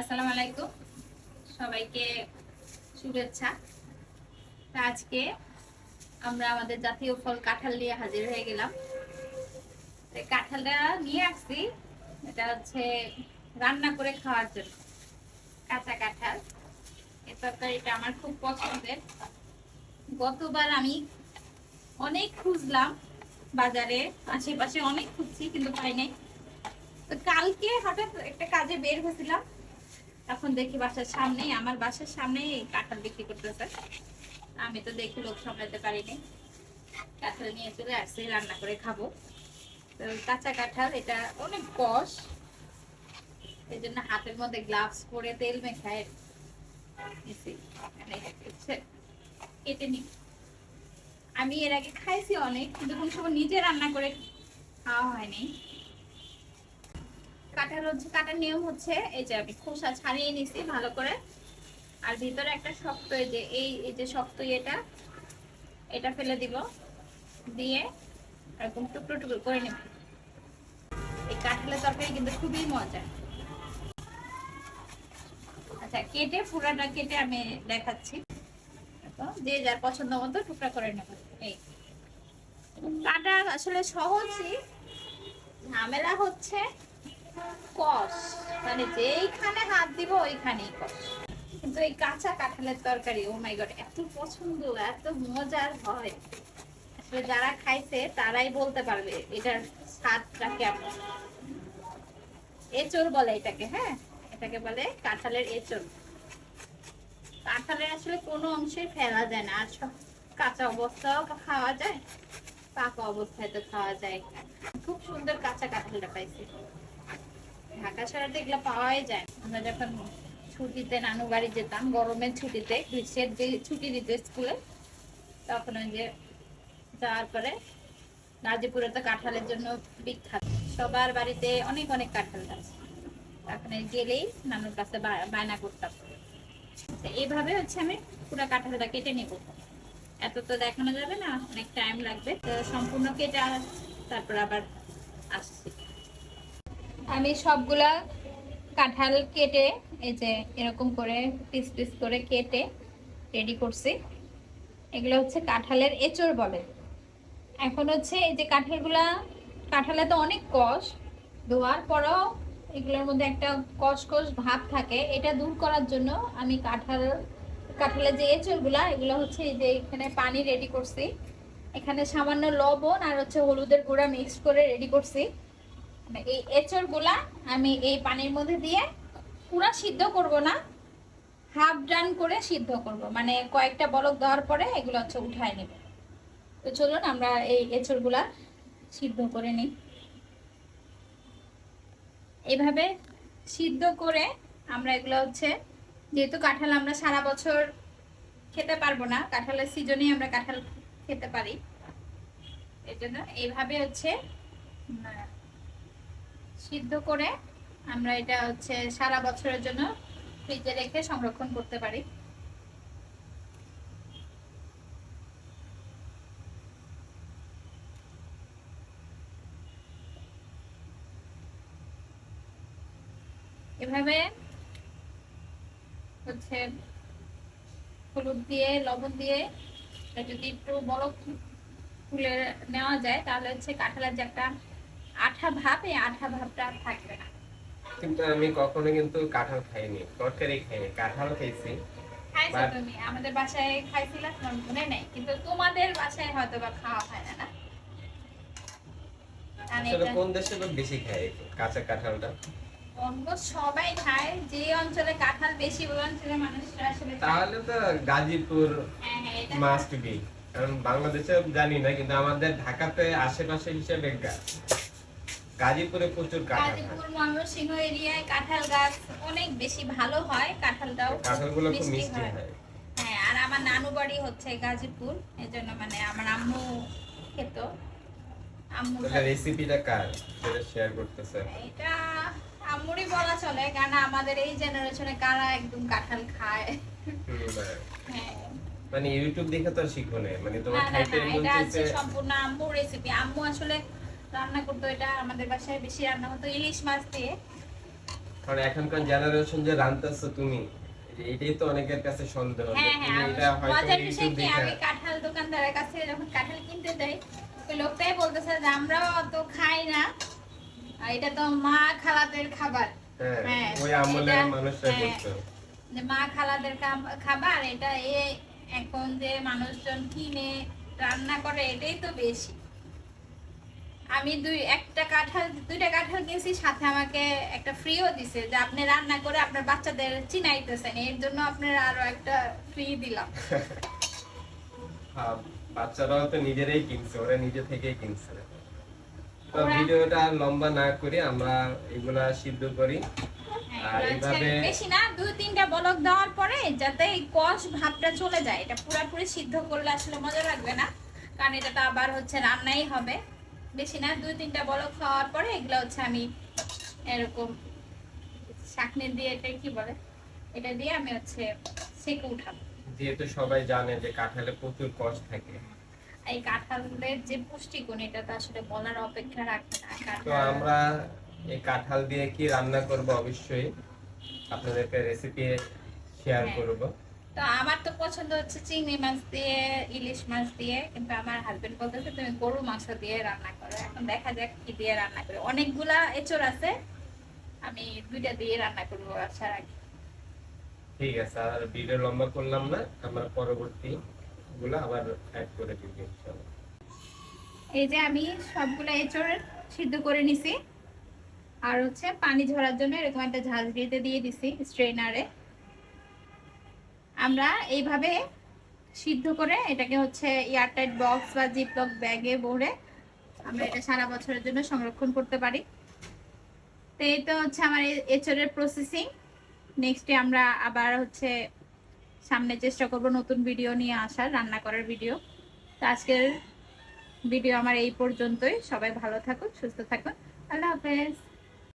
আসসালামু আলাইকুম। সবাইকে শুভেচ্ছা। তা আজকে আমরা আমাদের জাতীয় ফল কাঁঠাল নিয়ে হাজির হয়ে গেলাম। কাঁঠালটা নিয়ে আসছি। এটা হচ্ছে রান্না করে খাওয়ার জন্য। কাঁচা কাঁঠাল। এই তরকারিটা আমার খুব পছন্দের। গতবার আমি অনেক খুঁজলাম। বাজারে আশেপাশে অনেক খুঁজছি, কিন্তু পাই নাই। তো কালকে হঠাৎ একটা কাজে বের হয়েছিলাম। তখন দেখি বাসার সামনেই আমার বাসার সামনেই কাঁঠাল বিক্রি করতেছে। আমি তো দেখি লোক সামলাতে পারিনি। কাঁঠাল নিয়ে চলে আসছি, রান্না করে খাব। তো কাঁচা কাঁঠাল, এটা অনেক কষ। এই জন্য হাতের মধ্যে গ্লাভস পরে তেল মেখায়। এখানে কেটে নি আমি এর আগে খাইছি অনেক, কিন্তু কোন সময় নিজে রান্না করে খাওয়া হয়নি। কাটার হচ্ছে কাটার নিয়ম হচ্ছে এই যে আমি খোসা ছাড়িয়ে নিছি ভালো করে। আর ভিতরে একটা শক্ত এই যে এই এই যে শক্ত এটা এটা ফেলে দিব। দিয়ে এরকম টুকরো টুকরো করে নেব। এই কাঁঠালের তরকারি কিন্তু খুবই মজা আচ্ছা কেটে পুরাটা কেটে আমি দেখাচ্ছি। দেখো, যে যার পছন্দ মতো টুকরা করে নেব। এই। কাটা আসলে সহজই। ঝামেলা হচ্ছে। কষ। মানে যেইখানে হাত দিব, ওইখানেই কিন্তু এই কাঁচা কাঁঠালের তরকারি ও মাই গড এত পছন্দ, এত মজার হয়। আসলে যারা খাইছে, তারাই বলতে পারবে, এটার স্বাদটা কেমন। এচোর বলে এটাকে হ্যাঁ? এটাকে বলে কাঁঠালের এচোর কাঁঠালের আসলে কোনো অংশই ফেলা যায় না, আর কাঁচা অবস্থাও খাওয়া যায়, পাকা অবস্থায় তো খাওয়া যায়। খুব সুন্দর কাঁচা কাঁঠালটা পাইছি। ঢাকা শহরে তো এগুলো পাওয়াই যায় আমরা যখন ছুটিতে, নানু বাড়ি যেতাম, গরমের ছুটিতে, গ্রীষ্মের যে ছুটি দিত স্কুলে, তখন ওই যে যাওয়ার পরে গাজীপুরে তো কাঁঠালের জন্য বিখ্যাত। সবার বাড়িতে অনেক অনেক কাঁঠাল গাছ। ওখানে গেলেই নানুর কাছে বায়না করতাম। এইভাবে হচ্ছে আমি পুরো কাঁঠালটা কেটে নেব। এত তো দেখানো যাবে না, অনেক টাইম লাগবে। তো সম্পূর্ণ কেটে তারপর আবার আসছি। আমি সবগুলা কাঁঠাল কেটে, এই যে এরকম করে পিস পিস করে কেটে রেডি করছি। এগুলো হচ্ছে কাঁঠালের এঁচড় বলে। এখন হচ্ছে এই যে কাঁঠালগুলা, কাঁঠালে তো অনেক কষ, ধোয়ার পরেও এগুলোর মধ্যে একটা কষ কষ ভাব থাকে। এটা দূর করার জন্য আমি কাঁঠাল, কাঁঠালের যে এঁচড়গুলা, এগুলো হচ্ছে এই যে এখানে পানি রেডি করছি। এখানে সামান্য লবণ আর হচ্ছে হলুদের গুঁড়া মিক্স করে রেডি করছি। এই এঁচড়গুলা আমি এই পানির মধ্যে দিয়ে পুরা সিদ্ধ করব না, হাফ ডান করে সিদ্ধ করব। মানে কয়েকটা বলক দেওয়ার পরে এগুলো হচ্ছে উঠায় নেব। তো চলুন আমরা এই এঁচড়গুলা সিদ্ধ করে নিই। এভাবে সিদ্ধ করে আমরা এগুলো হচ্ছে, যেহেতু কাঁঠাল আমরা সারা বছর খেতে পারব না, কাঁঠালের সিজনে আমরা কাঁঠাল খেতে পারি। এর জন্য এইভাবে হচ্ছে সিদ্ধ করে আমরা এটা হচ্ছে সারা বছরের জন্য ফ্রিজে রেখে সংরক্ষণ করতে পারি। এভাবে হচ্ছে হলুদ দিয়ে, লবণ দিয়ে যদি একটু বড় তুলে নেওয়া যায়, তাহলে হচ্ছে কাঁঠালের যে একটা আঠা ভাব এই আঠা ভাবটা থাকবে না। কিন্তু আমি কখনো কিন্তু কাঁঠাল খাইনি তরকারি খাইনি কাঁঠাল খাইছি। খাইছো তুমি আমাদের বাসায় খাইছিলা তোমার মনে নেই কিন্তু তোমাদের বাসায় হয়তো বা খাওয়া হয় না না? আসলে কোন দেশে লোক বেশি খায় কাঁচা কাঁঠালটা? সবাই খায় যে অঞ্চলে কাঁঠাল বেশি ওই মানুষরা আসলে তাহলে তো গাজীপুর হ্যাঁ হ্যাঁ মাস্ট বি কারণ বাংলাদেশে জানি না কিন্তু আমাদের ঢাকাতে আশেপাশে হিসেবে গাজীপুরে প্রচুর কাঁঠাল গাজীপুর ময়মনসিংহ এরিয়ায় কাঁঠাল গাছ অনেক বেশি ভালো হয় কাঁঠালটাও কাঁঠালগুলো খুব মিষ্টি হয়। হয়। আর আমার নানু বাড়ি হচ্ছে গাজীপুর এই জন্য মানে আমার আম্মু খেত। আম্মু রেসিপিটা কার? সেটা শেয়ার করতেছে। এটা আম্মুরই বলা চলে কারণ আমাদের এই জেনারেশনে কারা একদম কাঁঠাল খায়। হ্যাঁ। মানে ইউটিউব দেখে তো শিখো না মানে তোমার খাইতে মন চাইছে সম্পূর্ণ আম্মুর রেসিপি আম্মু আসলে রান্না করতো এটা আমাদের বাসায় বেশি রান্না হতো ইলিশ মাছ দিয়ে। কারণ এখনকার জেনারেশন যে রান্তাছো তুমি এটাই তো অনেকের কাছে সন্দেহ হ্যাঁ হ্যাঁ এটা হয়তো মজার বিষয় ইউটিউব কি দেখে আমি কাঁঠাল দোকানদারের কাছে যখন কাঁঠাল কিনতে যাই ওই লোকটাই বলতেছে যে আমরাও অত খাই না। আর এটা তো মা খালাদের খাবার। হ্যাঁ হ্যাঁ, ওই আমলের মানুষরা। বলতো যে মা খালাদের খাবার এটা এ এখন যে মানুষজন কিনে রান্না করে এটাই তো বেশি। আমি দুই একটা কাঁঠাল দুইটা কাঁঠাল কিনছি সাথে আমাকে একটা ফ্রিও দিছে যে আপনি রান্না করে আপনার বাচ্চাদের চিনাইতেছেন এর জন্য আপনার আরও একটা ফ্রি দিলাম। বাচ্চারাও তো নিজেরাই কিনছে ওরা নিজে থেকেই কিনছে। তো ভিডিওটা লম্বা না করে আমরা এগুলা সিদ্ধ করি। হ্যাঁ, আর এইভাবে- বেশি না দুই তিনটা বলক দেওয়ার পরে যাতে এই কষ ভাবটা চলে যায় এটা পুরোপুরি সিদ্ধ করলে আসলে মজা লাগবে না কারণ এটা তো আবার হচ্ছে রান্নাই হবে। বেশি না দুই তিনটা বলক খাওয়ার পরে এগুলো হচ্ছে আমি এরকম শাকনি দিয়ে এটা কি বলে? এটা দিয়ে আমি হচ্ছে সেকে উঠাবো। যেহেতু সবাই জানে যে কাঁঠালে প্রচুর কষ্ট থাকে। এই কাঁঠালের যে পুষ্টিগুণ এটা তো আসলে বলার অপেক্ষা রাখে না। তো আমরা এই কাঁঠাল দিয়ে কি রান্না করব অবশ্যই আপনাদেরকে রেসিপি শেয়ার হ্যাঁ। করব। তো আমার তো পছন্দ হচ্ছে চিংড়ি মাছ দিয়ে ইলিশ মাছ দিয়ে কিন্তু আমার হাজবেন্ড বলতেছে তুমি গরু মাংস দিয়ে রান্না করো। এখন দেখা যাক কি দিয়ে রান্না করে। অনেকগুলা এচড় আছে আমি দুইটা দিয়ে রান্না করব আসার আগে। ঠিক আছে আর ভিডিও লম্বা করলাম না আমরা পরবর্তী গুলো আবার অ্যাড করে দিব এই যে আমি সবগুলা এচড় সিদ্ধ করে নিছি আর হচ্ছে পানি ঝরার জন্য এরকম একটা ঝাঁঝরিতে দিয়ে দিছি স্ট্রেনারে আমরা এইভাবে সিদ্ধ করে এটাকে হচ্ছে এয়ারটাইট বক্স বা জিপলক ব্যাগে ভরে আমরা এটা সারা বছরের জন্য সংরক্ষণ করতে পারি। তো এই তো হচ্ছে আমার এ- এঁচড়ের প্রসেসিং নেক্সটে আমরা আবার হচ্ছে সামনে চেষ্টা করব নতুন ভিডিও নিয়ে আসার, রান্না করার ভিডিও তো আজকের ভিডিও আমার এই পর্যন্তই। সবাই ভালো থাকুন, সুস্থ থাকুন। আল্লাহ হাফেজ।